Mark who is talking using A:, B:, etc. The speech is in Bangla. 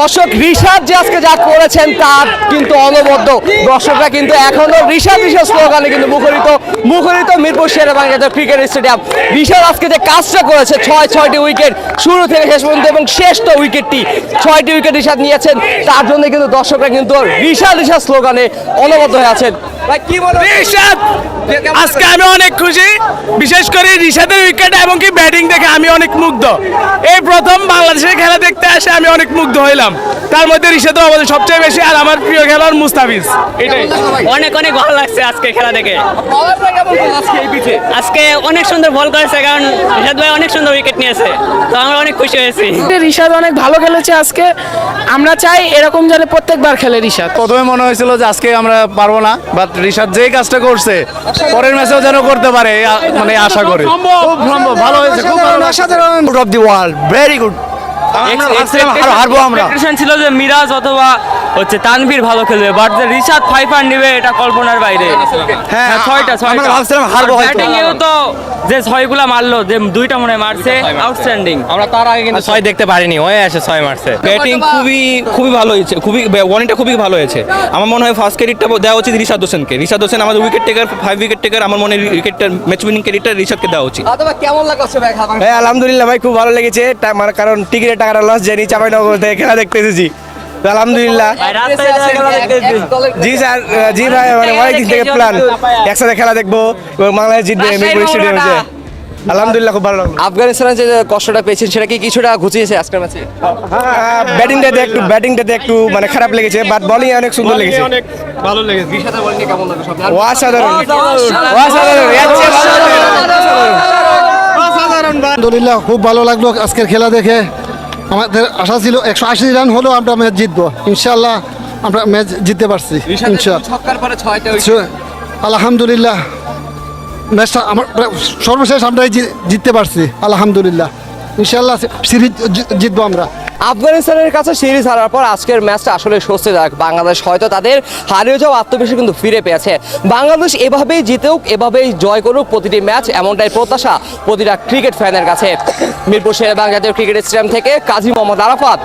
A: দর্শক রিশাদ যে আজকে যা করেছেন তার কিন্তু অনবদ্য। দর্শকরা কিন্তু এখনও রিশাদ রিশাদ স্লোগানে কিন্তু মুখরিত মুখরিত মিরপুর শেরে বাংলাদেশ ক্রিকেট স্টেডিয়াম। রিশাদ আজকে যে কাজটা করেছে, ছয়, ছয়টি উইকেট শুরু থেকে শেষ পর্যন্ত এবং শেষ তো উইকেটটি ছয়টি উইকেট রিশাদ নিয়েছেন। তার জন্য কিন্তু দর্শকরা কিন্তু রিশাদ রিশাদ স্লোগানে অনবদ্য হয়ে আছেন। ভাই, কি
B: আজকে আমি অনেক খুশি। বিশেষ করে রিশাদের উইকেট এবং কি ব্যাটিং দেখে আমি অনেক মুগ্ধ। এই প্রথম বাংলাদেশের খেলা দেখতে আসে আমি অনেক মুগ্ধ হইলাম। তার মধ্যে রিশাদও আমাদের সবচেয়ে বেশি আর আমার প্রিয় খেলোয়াড় মুস্তাফিজ। এটাই।
C: অনেক অনেক ভালো লাগছে আজকে খেলা দেখে।
A: আজকে
C: অনেক সুন্দর বল করেছে কারণ রিশাদ ভাই অনেক সুন্দর উইকেট নিয়েছে। তো আমরা অনেক খুশি হয়েছি।
D: রিশাদ অনেক ভালো খেলেছে আজকে। আমরা চাই এরকম যেন প্রত্যেকবার খেলে রিশাদ।
E: প্রথমে মনে হয়েছিল যে আজকে আমরা পারব না বাট রিশাদ যেই কাজটা করছে পরের ম্যাচেও যেন করতে পারে। মানে আশা করি। খুব সম্ভব। ভালো হয়েছে খুব ভালো অসাধারণ। Of the world very good আমরা হারবো
C: ছিল যে মিরাজ অথবা হচ্ছে তানভীর ভালো খেলবে বাট যে রিশাদ ফাইভ আর নিবে এটা কল্পনার বাইরে।
E: হ্যাঁ
C: হ্যাঁ, ছয়টা ছয়টা।
E: আমরা ভাবছিলাম হারবো হয়তো।
C: ব্যাটিং এও তো যে ছয়গুলা মারলো যে দুইটা মনে হয় মারছে আউটস্ট্যান্ডিং
F: আমরা তার আগে কিন্তু ছয় দেখতে পারিনি হয়ে আসে ছয় মারছে। ব্যাটিং খুবই খুবই ভালো হয়েছে খুবই ওয়ার্নিংটা খুবই ভালো হয়েছে। আমার মনে হয় ফার্স্ট ক্রেডিটটা দেওয়া উচিত রিশাদ হোসেনকে। রিশাদ হোসেন আমাদের wicket taker five wicket taker আমার মনে হয় উইকেটটা ম্যাচ উইনিং ক্রেডিটটা রিশাদকে দেওয়া উচিত।
A: অথবা কেমন লাগছে ভাই খাবার
E: ভাই আলহামদুলিল্লাহ ভাই খুব ভালো লেগেছে। মানে কারণ টিকিটের টাকাটা লস যায়নি চাপাইনগর থেকে খেলা দেখতে এসেছি। আলহামদুলিল্লাহ। জি স্যার জি ভাই মানে অনেক দিন থেকে প্ল্যান একসাথে খেলা দেখব এবং বাংলাদেশ জিতবে মিরপুর স্টেডিয়ামে আলহামদুলিল্লাহ খুব ভালো লাগল।
A: আফগানিস্তানের যে কষ্টটা পেয়েছেন সেটা কি কিছুটা ঘুচিয়েছে আজকের ম্যাচে?
E: ব্যাটিংটাতে একটু ব্যাটিংটাতে একটু মানে খারাপ লেগেছে বাট বলিং অনেক সুন্দর লেগেছে।
B: অনেক ভালো লেগেছে।
A: কেমন লাগল সব?
E: অসাধারণ। অসাধারণ। না।
G: আলহামদুলিল্লাহ খুব ভালো লাগল আজকের খেলা দেখে। আমাদের আশা ছিল একশো আশি রান হলেও আমরা ম্যাচ জিতবো। ইনশাল্লাহ আমরা ম্যাচ জিততে পারছি ইনশাল্লাহ আলহামদুলিল্লাহ ম্যাচটা আমার সর্বশেষ আমরা জিততে পারছি আলহামদুলিল্লাহ। ইনশাল্লাহ সিরিজ জিতবো আমরা।
A: আফগানিস্তানের কাছে সিরিজ হারার পর আজকের ম্যাচটা আসলে স্বস্তিদায়ক। বাংলাদেশ হয়তো তাদের হারিয়ে যাওয়া আত্মবিশ্বাস কিন্তু ফিরে পেয়েছে। বাংলাদেশ এভাবেই জিতেও, এভাবেই জয় করুক প্রতিটি ম্যাচ, এমনটাই প্রত্যাশা প্রতিটা ক্রিকেট ফ্যানের কাছে। মিরপুর শেরে জাতীয় ক্রিকেট স্টেডিয়াম থেকে কাজী মোহাম্মদ আরাফাত